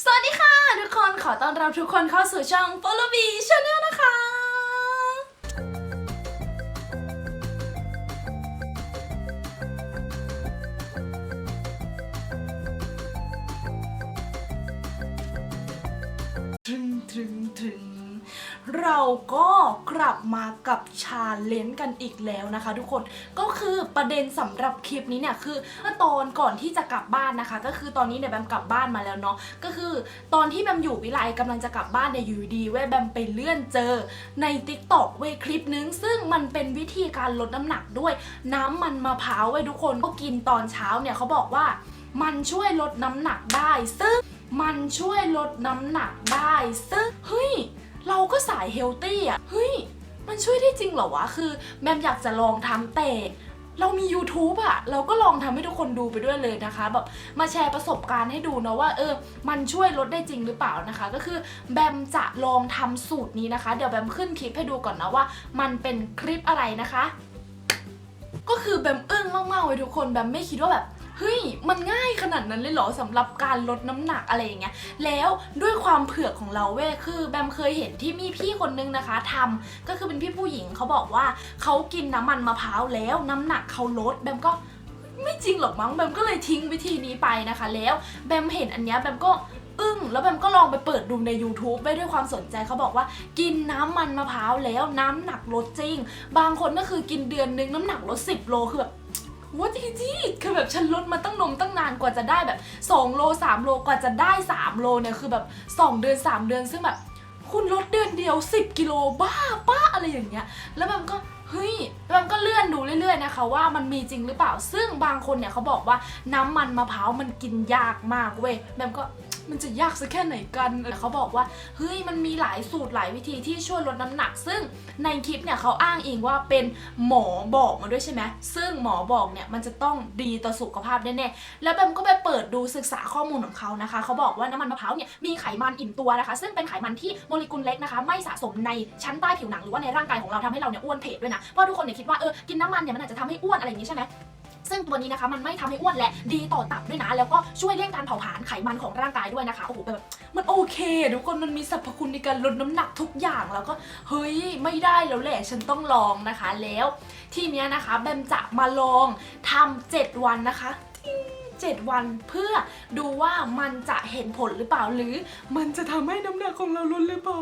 สวัสดีค่ะ ทุกคนขอต้อนรับทุกคนเข้าสู่ช่อง Follow Me Channel นะคะ เราก็กลับมากับชาเลนจ์กันอีกแล้วนะคะ ทุกคนก็คือประเด็นสำหรับคลิปนี้เนี่ยคือตอนก่อนที่จะกลับบ้านนะคะ ก็คือตอนนี้เนี่ยแบมกลับบ้านมาแล้วเนาะก็คือตอนที่แบมอยู่วิไลกำลังจะกลับบ้านเนี่ยอยู่ดีเว้ยแบมไปเลื่อนเจอใน t ิ k t o k เว้ยคลิปนึง ซึ่งมันเป็นวิธีการลดน้ำหนักด้วยน้ำมันมะพร้าวเว้ยทุกคนก็กินตอนเช้าเนี่ยเขาบอกว่ามันช่วยลดน้ำหนักได้ ซึ่งมันช่วยลดน้ำหนักได้ ซึ่งเฮ้ย เราก็สายเฮลตี้อะ เฮ้ย มันช่วยได้จริงเหรอวะ คือแบมอยากจะลองทำแต่เรามี YouTube อะเราก็ลองทำให้ทุกคนดูไปด้วยเลยนะคะ แบบมาแชร์ประสบการณ์ให้ดูนะว่าเออ มันช่วยลดได้จริงหรือเปล่านะคะ ก็คือแบมจะลองทำสูตรนี้นะคะ เดี๋ยวแบมขึ้นคลิปให้ดูก่อนนะว่า มันเป็นคลิปอะไรนะคะ ก็คือแบมอึ้งมากๆเลยทุกคน แบมไม่คิดว่าแบบ เฮ้ยมันง่ายขนาดนั้นเลยเหรอสำหรับการลดน้ำหนักอะไรอย่างเงี้ยแล้วด้วยความเผือกของเราเว้ยคือแบมเคยเห็นที่มีพี่คนนึงนะคะทำก็คือเป็นพี่ผู้หญิงเขาบอกว่าเขากินน้ำมันมะพร้าวแล้วน้ำหนักเขาลดแบมก็ไม่จริงหรอกมั้งแบมก็เลยทิ้งวิธีนี้ไปนะคะ แล้วแบมเห็นอันเนี้ยแบมก็อึ้งแล้วแบมก็ลองไปเปิดดูใน YouTube ไปด้วยความสนใจเขาบอกว่า กินน้ำมันมะพร้าวแล้วน้ำหนักลดจริง บางคนก็คือกินเดือนนึงน้ำหนักลด 10 โลคือแบบ ว่าจริงๆคือแบบฉันลดมาตั้งนมตั้งนานกว่าจะได้แบบ 2 โล 3 โลกว่าจะได้ 3 โลเนี่ยคือแบบ 2 เดือน 3 เดือนซึ่งแบบ คุณลดเดือนเดียว 10 กิโลบ้าป้าอะไรอย่างเงี้ย แล้วมันก็เฮ้ยแล้วมันก็เลื่อนดูเรื่อยๆนะคะว่ามันมีจริงหรือเปล่า ซึ่งบางคนเนี่ยเขาบอกว่าน้ำมันมะพร้าวมันกินยากมากเว้ยแบมก็ มันจะยากสักแค่ไหนกันแต่เขาบอกว่า เฮ้ย มันมีหลายสูตรหลายวิธีที่ช่วยลดน้ำหนัก ซึ่งในคลิปเนี่ยเขาอ้างอิงว่าเป็นหมอบอกมาด้วยใช่ไหม ซึ่งหมอบอกเนี่ยมันจะต้องดีต่อสุขภาพแน่ๆ แล้วแบมก็ไปเปิดดูศึกษาข้อมูลของเขานะคะ เขาบอกว่าน้ำมันมะพร้าวเนี่ยมีไขมันอิ่มตัวนะคะ ซึ่งเป็นไขมันที่โมเลกุลเล็กนะคะ ไม่สะสมในชั้นใต้ผิวหนังหรือว่าในร่างกายของเราทำให้เราเนี่ยอ้วนเพลด้วยนะ เพราะทุกคนเนี่ยคิดว่าเออ กินน้ำมันเนี่ยมันอาจจะทำให้อ้วนอะไรอย่างนี้ใช่ไหม ซึ่งตัวนี้นะคะมันไม่ทำให้อ้วนและดีต่อตับด้วยนะ แล้วก็ช่วยเร่งการเผาผลาญไขมันของร่างกายด้วยนะคะโอ้โหแบบมันโอเคทุกคนมันมีสรรพคุณในการลดน้ำหนักทุกอย่างแล้วก็เฮ้ยไม่ได้แล้วแหละฉันต้องลองนะคะ แล้วทีเนี้ยนะคะแบมจะมาลองทำเจ็ดวันนะคะติ้งเจ็ดวันเพื่อดูว่ามันจะเห็นผลหรือเปล่าหรือ มันจะทำให้น้ำหนักของเราลดหรือเปล่า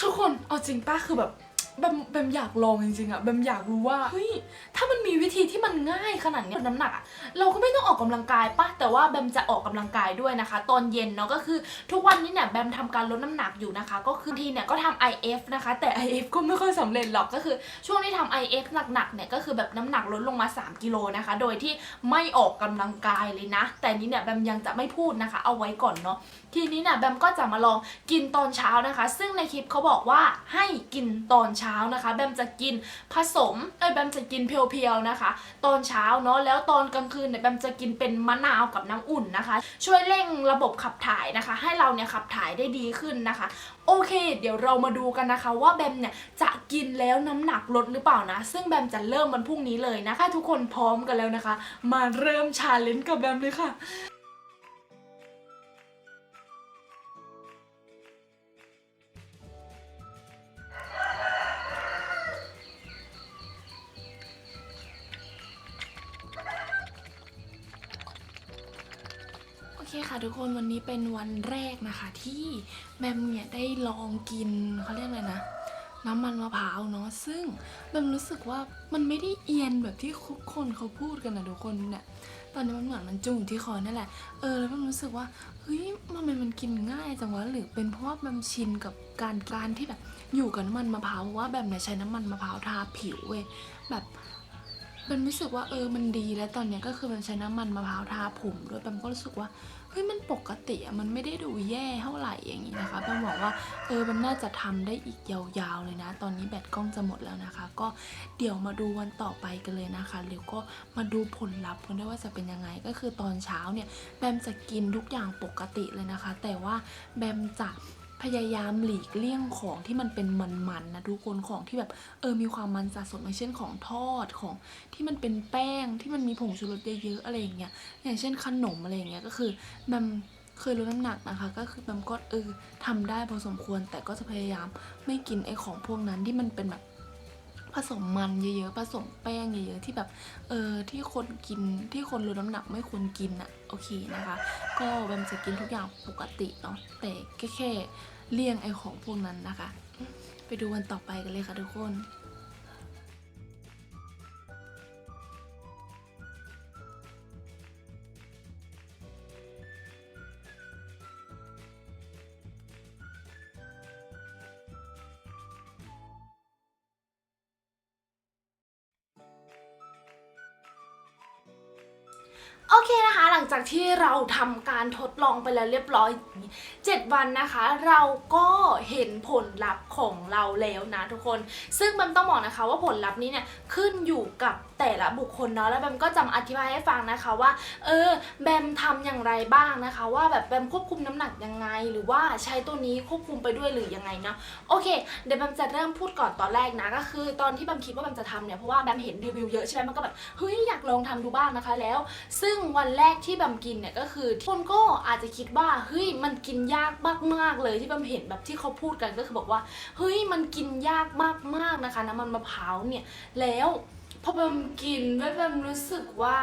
ทุกคนเอาจริงป้าคือแบบ แบมแบมอยากลองจริงๆอะแบมอยากรู้ว่าเฮ้ยถ้ามันมีวิธีที่มันง่ายขนาดนี้ยน้ำหนักอะเราก็ไม่ต้องออกกำลังกายปะแต่ว่าแบมจะออกกำลังกายด้วยนะคะ ตอนเย็นเนาะก็คือทุกวันนี้เนี่ยแบมทำการลดน้ำหนักอยู่นะคะ ก็คือทีเนี่ยก็ทำ IF นะคะ แต่ IF ก็ไม่ค่อยสำเร็จหรอกก็คือ ช่วงที่ทำ IF หนักๆเนี่ยก็คือแบบน้ำหนักลดลงมา 3กิโลนะคะ โดยที่ไม่ออกกำลังกายเลยนะ แต่นี้เนี่ยแบมยังจะไม่พูดนะคะ เอาไว้ก่อนเนาะทีนี้เนี่ยแบมก็จะมาลองกินตอนเช้านะคะ ซึ่งในคลิปเขาบอกว่าให้กินตอนเช้านะคะ แบมจะกินผสมเอ้ยแบมจะกินเพียวๆนะคะ ตอนเช้าเนาะแล้วตอนกลางคืนเนี่ยแบมจะกินเป็นมะนาวกับน้ำอุ่นนะคะ ช่วยเร่งระบบขับถ่ายนะคะ ให้เราเนี่ยขับถ่ายได้ดีขึ้นนะคะ โอเค เดี๋ยวเรามาดูกันนะคะ ว่าแบมเนี่ยจะกินแล้วน้ำหนักลดหรือเปล่านะ ซึ่งแบมจะเริ่มวันพรุ่งนี้เลยนะคะ ทุกคนพร้อมกันแล้วนะคะ มาเริ่มชาเลนจ์กับแบมเลยค่ะ ทุกคนวันนี้เป็นวันแรกนะคะ ที่แบมเนี่ยได้ลองกินเขาเรียกอะไรนะน้ำมันมะพร้าวเนาะซึ่งแบมรู้สึกว่ามันไม่ได้เอียนแบบที่ทุกคนเขาพูดกันนะทุกคนเนี่ยตอนนี้มันเหมือนมันจุ่งที่คอนั่นแหละเออแล้วแบมรู้สึกว่าเฮ้ยมันมันมันกินง่ายจังวะหรือเป็นเพราะว่าแบมชินกับการการที่แบบอยู่กับน้ำมันมะพร้าวว่าแบมเนี่ยใช้น้ำมันมะพร้าวทาผิวเว้ยแบบแบมรู้สึกว่าเออมันดีแล้วตอนนี้ก็คือแบมใช้น้ำมันมะพร้าวทาผมด้วยแบมก็รู้สึกว่า เฮ้ยมันปกติอะมันไม่ได้ดูแย่เท่าไหร่อย่างนี้นะคะแบมบอกว่าเออมันน่าจะทำได้อีกยาวๆเลยนะ ตอนนี้แบตกล้องจะหมดแล้วนะคะ ก็เดี๋ยวมาดูวันต่อไปกันเลยนะคะเดี๋ยวก็มาดูผลลัพธ์กันด้วยว่าจะเป็นยังไงก็คือตอนเช้าเนี่ยแบมจะกินทุกอย่างปกติเลยนะคะ แต่ว่าแบมจะ พยายามหลีกเลี่ยงของที่มันเป็นมันๆนะทุกคนของที่แบบเออมีความมันสะสมอย่างเช่นของทอดของที่มันเป็นแป้งที่มันมีผงชูรสเยอะๆอะไรอย่างเงี้ยอย่างเช่นขนมอะไรอย่างเงี้ยก็คือมันเคยลดน้ำหนักนะคะ ก็คือแบมก็เออทำได้พอสมควรแต่ก็จะพยายามไม่กินไอ้ของพวกนั้นที่มันเป็นแบบ สมมันเยอะๆผสมแป้งเยอะๆที่แบบเออที่คนกินที่คนลดน้ำหนักไม่ควรกินอะโอเคนะคะ ก็แบมจะกินทุกอย่างปกติเนาะแต่แค่เลี่ยงไอของพวกนั้นนะคะ ไปดูวันต่อไปกันเลยค่ะทุกคน ลังจากที่เราทำการทดลองไปแล้วเรียบร้อย 7 วันนะคะ เราก็เห็นผลลัพธ์ของเราแล้วนะทุกคน ซึ่งมันต้องบอกนะคะว่าผลลัพธ์นี้เนี่ยขึ้นอยู่กับ แต่ละบุคคลเนาะแล้วแบมก็จะมาอธิบายให้ฟังนะคะว่า เออแบมทำอย่างไรบ้างนะคะ ว่าแบบแบมควบคุมน้ำหนักยังไง หรือว่าใช้ตัวนี้ควบคุมไปด้วยหรือยังไงเนาะโอเคเดี๋ยวแบมจะเริ่มพูดก่อนตอนแรกนะก็คือ ตอนที่แบมคิดว่าแบมจะทำเนี่ยเพราะว่าแบมเห็นรีวิวเยอะใช่ไหมมันก็แบบเฮ้ยอยากลองทำดูบ้างนะคะแล้ว ซึ่งวันแรกที่แบมกินเนี่ยก็คือคนก็อาจจะคิดว่าเฮ้ยมันกินยากมากๆเลยที่แบมเห็นแบบที่เขาพูดกันก็คือบอกว่าเฮ้ยมันกินยากมากๆนะคะน้ำมันมะพร้าวเนี่ยแล้ว พอแบมกินแล้วแบมรู้สึกว่า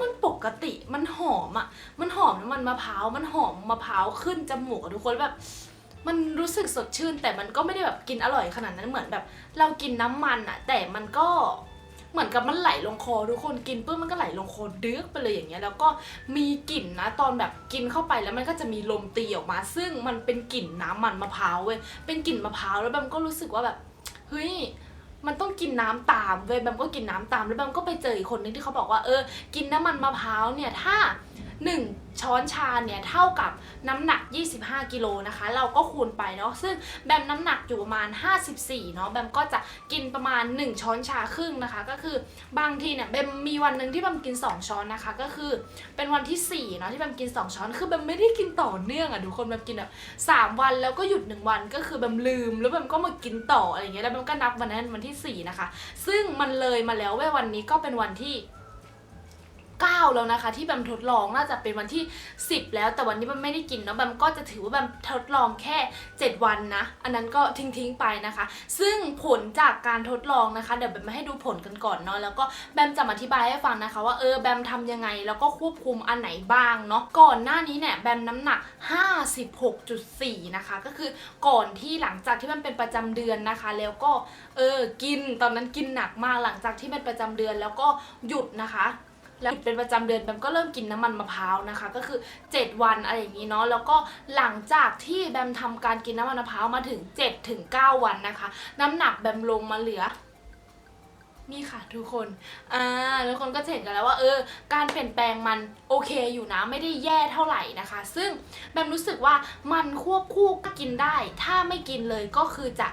มันปกติมันหอมอะ่ะ มันหอมน้ำมันมะพร้าว มันหอมมะพร้าวขึ้นจมูกอะทุกคนแบบ มันรู้สึกสดชื่น แต่มันก็ไม่ได้แบบกินอร่อยขนาดนั้นเหมือนแบบ เรากินน้ำมันอะแต่มันก็เหมือนกับมันไหลลงคอทุกคนกินปุ๊บมันก็ไหลลงคอดึกไปเลยอย่างเงี้ยแล้วก็มีกลิ่นนะ ตอนแบบกินเข้าไปแล้วมันก็จะมีลมตีออกมา ซึ่งมันเป็นกลิ่นน้ำมันมะพร้าวเว้ยเป็นกลิ่นมะพร้าวแล้วแบมก็รู้สึกว่าแบบเฮ้ย มันต้องกินน้ำตามเว้ยแบมก็กินน้ำตามแล้วแบมก็ไปเจออีกคนนึงที่เขาบอกว่าเออ กินน้ำมันมะพร้าวเนี่ยถ้า 1 ช้อนชาเนี่ยเท่ากับน้ำหนัก 25 กิโลนะคะ เราก็คูณไปเนาะซึ่งแบมน้ำหนักอยู่ประมาณ 54เนาะแบมก็จะกินประมาณ 1 ช้อนชาครึ่งนะคะ ก็คือบางทีเนี่ยแบมมีวันหนึ่งที่แบมกิน 2 ช้อนนะคะ ก็คือเป็นวันที่4เนาะที่แบมกิน 2 ช้อนคือแบมไม่ได้กินต่อเนื่องอะทุกคนแบมกินแบบ3วันแล้วก็หยุด 1 วันก็คือแบมลืมแล้วแบมก็มากินต่ออะไรเงี้ยแล้วแบมก็นับวันนั้นวันที่4นะคะ ซึ่งมันเลยมาแล้วเว้ยวันนี้ก็เป็นวันที่ 9 แล้วนะคะ ที่แบมทดลองน่าจะเป็นวันที่ 10 แล้วแต่วันนี้แบมไม่ได้กินเนาะแบมก็จะถือว่าแบมทดลองแค่ 7 วันนะ อันนั้นก็ทิ้งๆไปนะคะ ซึ่งผลจากการทดลองนะคะ เดี๋ยวแบมมาให้ดูผลกันก่อนเนาะแล้วก็แบมจะอธิบายให้ฟังนะคะ ว่าเออแบมทำยังไงแล้วก็ควบคุมอันไหนบ้างเนาะก่อนหน้านี้เนี่ยแบมน้ำหนัก 56.4 นะคะ ก็คือก่อนที่หลังจากที่มันเป็นประจำเดือนนะคะ แล้วก็เออกินตอนนั้นกินหนักมากหลังจากที่เป็นประจำเดือนแล้วก็หยุดนะคะ แล้วเป็นประจำเดือนแบมก็เริ่มกินน้ำมันมะพร้าวนะคะ ก็คือ 7 วันอะไรอย่างนี้เนาะแล้วก็หลังจากที่แบมทำการกินน้ำมันมะพร้าวมาถึง7ถึง9วันนะคะ น้ำหนักแบมลงมาเหลือนี่ค่ะทุกคน อ่า ทุกคนก็เห็นกันแล้วว่าเออ การเปลี่ยนแปลงมันโอเคอยู่นะ ไม่ได้แย่เท่าไหร่นะคะ ซึ่งแบมรู้สึกว่ามันควบคู่ก็กินได้ ถ้าไม่กินเลยก็คือจะ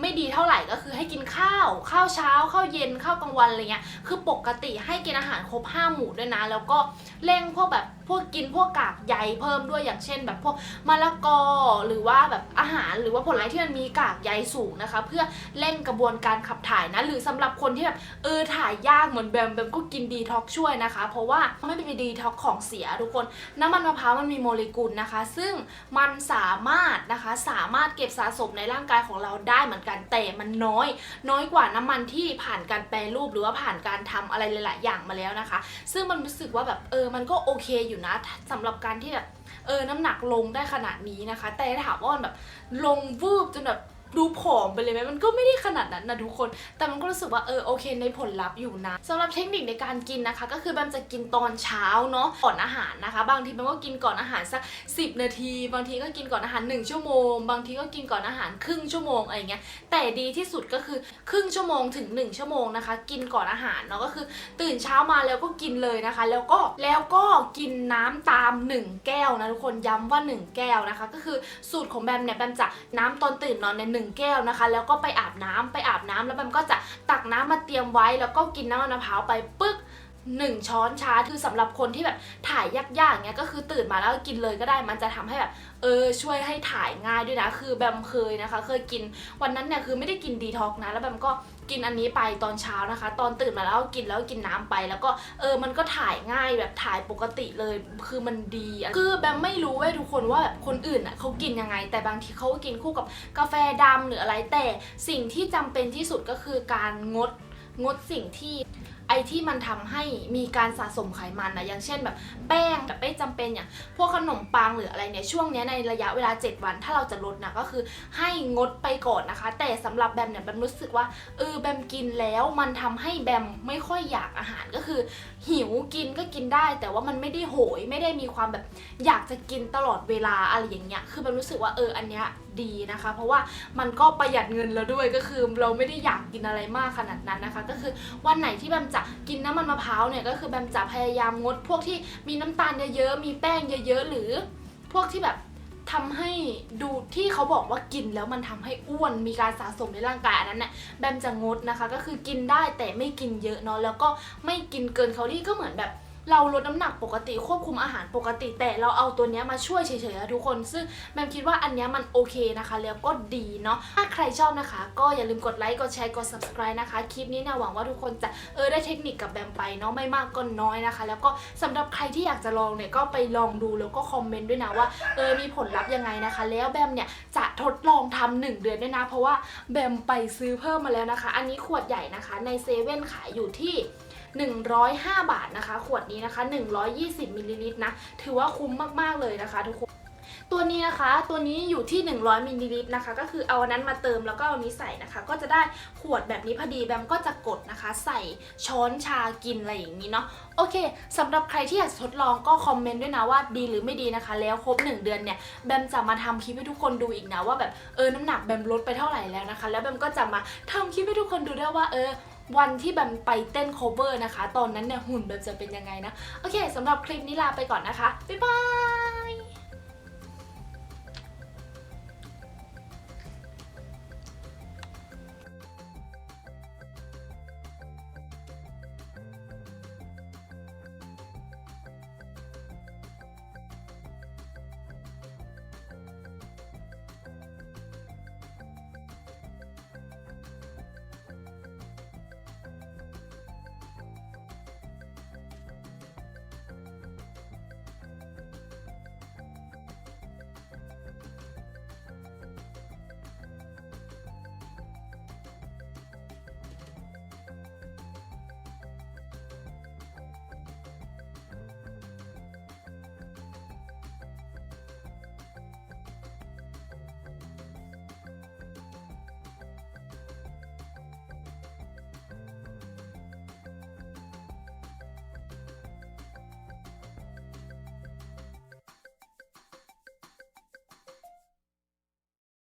ไม่ดีเท่าไหร่ก็คือให้กินข้าว ข้าวเช้า ข้าวเย็น ข้าวกลางวันอะไรเงี้ย คือปกติให้กินอาหารครบห้าหมู่ด้วยนะ แล้วก็เร่งพวกแบบพวกกินพวกกากใยเพิ่มด้วยอย่างเช่น แบบพวกมะละกอหรือว่าแบบอาหารหรือว่าผลไม้ที่มันมีกากใยสูงนะคะ เพื่อเร่งกระบวนการขับถ่ายนะ หรือสำหรับคนที่แบบเออถ่ายยากเหมือนแบมแบมก็กินดีท็อกช่วยนะคะ เพราะว่าไม่เป็นดีท็อกของเสียทุกคนน้ำมันมะพร้าวมันมีโมเลกุลนะคะ ซึ่งมันสามารถนะคะสามารถเก็บสะสมในร่างกายของเราได้เหมือนกันแต่มันน้อย น้อยกว่าน้ำมันที่ผ่านการแปรรูปหรือว่าผ่านการทำอะไรหลาย ๆ อย่างมาแล้วนะคะ ซึ่งมันรู้สึกว่าแบบเออมันก็โอเคอยู่นะสำหรับการที่แบบเออน้ำหนักลงได้ขนาดนี้นะคะ แต่ถามว่าแบบลงวืบจนแบบ ดูผอมไปเลยไหมมันก็ไม่ได้ขนาดนั้นนะทุกคน แต่มันก็รู้สึกว่าเออโอเคในผลลัพธ์อยู่นะสำหรับเทคนิคในการกินนะคะ ก็คือแบมจะกินตอนเช้าเนาะก่อนอาหารนะคะ บางทีแบมก็กินก่อนอาหารสัก 10 นาที บางทีก็กินก่อนอาหาร 1 ชั่วโมง บางทีก็กินก่อนอาหารครึ่งชั่วโมงอะไรเงี้ยแต่ดีที่สุดก็คือครึ่งชั่วโมงถึง 1 ชั่วโมงนะคะ กินก่อนอาหารเนาะก็คือตื่นเช้ามาแล้วก็กินเลยนะคะ แล้วก็แล้วก็กินน้ำตาม 1 แก้วนะทุกคนย้ำว่า 1 แก้วนะคะ ก็คือสูตรของแบมเนี่ยแบมจะน้ำตอนตื่นนอนในยหนึ่งแก้วนะคะ แล้วก็ไปอาบน้ำไปอาบน้ำแล้วมันก็จะตักน้ำมาเตรียมไว้ แล้วก็กินน้ำมะพร้าวไปปึ๊กหนึ่งช้อนชาคือสำหรับคนที่แบบถ่ายยากๆเงี้ยก็คือตื่นมาแล้วก็กินเลยก็ได้มันจะทำให้แบบ เออช่วยให้ถ่ายง่ายด้วยนะ คือแบมเคยนะคะ เคยกินวันนั้นเนี่ยคือไม่ได้กินดีท็อกนะ แล้วแบมก็กินอันนี้ไปตอนเช้านะคะ ตอนตื่นมาแล้วกินแล้วกินน้ำไป แล้วก็เออมันก็ถ่ายง่ายแบบถ่ายปกติเลยคือมันดีคือแบมไม่รู้เว้ยทุกคนว่าแบบคนอื่นอะเขากินยังไง แต่บางทีเขาก็กินคู่กับกาแฟดำหรืออะไรแต่สิ่งที่จำเป็นที่สุดก็คือการงดงดสิ่งที่ อที่มันทำให้มีการสะสมไขมันนะอย่างเช่นแบบแป้งกับไม่จำเป็นอย่างพวกขนมปังหรืออะไรเนี่ยช่วงนี้ในระยะเวลา 7 วัน ถ้าเราจะลดนะก็คือให้งดไปก่อนนะคะ แต่สำหรับแบมเนี่ยแบมรู้สึกว่าเออแบมกินแล้วมันทำให้แบมไม่ค่อยอยากอาหารก็คือ หิวกินก็กินได้ แต่ว่ามันไม่ได้โหยไม่ได้มีความแบบอยากจะกินตลอดเวลาอะไรอย่างเงี้ยคือแบมรู้สึกว่าเอออันเนี้ย ดีนะคะ เพราะว่ามันก็ประหยัดเงินแล้วด้วยก็คือเราไม่ได้อยากกินอะไรมากขนาดนั้นนะคะ ก็คือวันไหนที่แบมจะกินน้ำมันมะพร้าวเนี่ยก็คือแบมจะพยายามงด พวกที่มีน้ำตาลเยอะๆมีแป้งเยอะๆหรือ พวกที่แบบทำให้ดูที่เขาบอกว่ากินแล้วมันทำให้อ้วนมีการสะสมในร่างกายอันนั้นเนี่ยแบมจะงดนะคะ ก็คือกินได้แต่ไม่กินเยอะเนาะแล้วก็ไม่กินเกินแคลอรี่ก็เหมือนแบบ เราลดน้ำหนักปกติควบคุมอาหารปกติ แต่เราเอาตัวเนี้ยมาช่วยเฉยๆนะทุกคน ซึ่งแบมคิดว่าอันเนี้ยมันโอเคนะคะ แล้วก็ดีเนาะถ้าใครชอบนะคะ ก็อย่าลืมกดไลค์กดแชร์กด subscribe นะคะ คลิปนี้เนี่ยหวังว่าทุกคนจะเออได้เทคนิคกับแบมไปเนาะไม่มากก็น้อยนะคะ แล้วก็สำหรับใครที่อยากจะลองเนี่ยก็ไปลองดูแล้วก็คอมเมนต์ด้วยนะว่าเออมีผลลัพธ์ยังไงนะคะ แล้วแบมเนี่ยจะทดลองทำหนึ่งเดือนด้วยนะ เพราะว่าแบมไปซื้อเพิ่มมาแล้วนะคะ อันนี้ขวดใหญ่นะคะในเซเว่นขายอยู่ที่ 105 บาทนะคะ ขวดนี้นะคะ 120มิลลิลิตรนะ ถือว่าคุ้มมากๆเลยนะคะทุกคนตัวนี้นะคะ ตัวนี้อยู่ที่ 100มิลลิลิตรนะคะ ก็คือเอาอันนั้นมาเติมแล้วก็เอาอันนี้ใส่นะคะ ก็จะได้ขวดแบบนี้พอดี แบมก็จะกดนะคะ ใส่ช้อนชากินอะไรอย่างนี้เนาะ โอเคสำหรับใครที่อยากทดลองก็คอมเมนต์ด้วยนะว่าดีหรือไม่ดีนะคะ แล้วครบ 1 เดือนเนี่ย แบมจะมาทำคลิปให้ทุกคนดูอีกนะว่าแบบเออน้ำหนักแบมลดไปเท่าไหร่แล้วนะคะ แล้วแบมก็จะมาทำคลิปให้ทุกคนดูด้วยว่าเออ วันที่แบมไปเต้นโคเวอร์นะคะ ตอนนั้นเนี่ยหุ่นแบมจะเป็นยังไงนะ โอเคสำหรับคลิปนี้ลาไปก่อนนะคะ บ๊ายบาย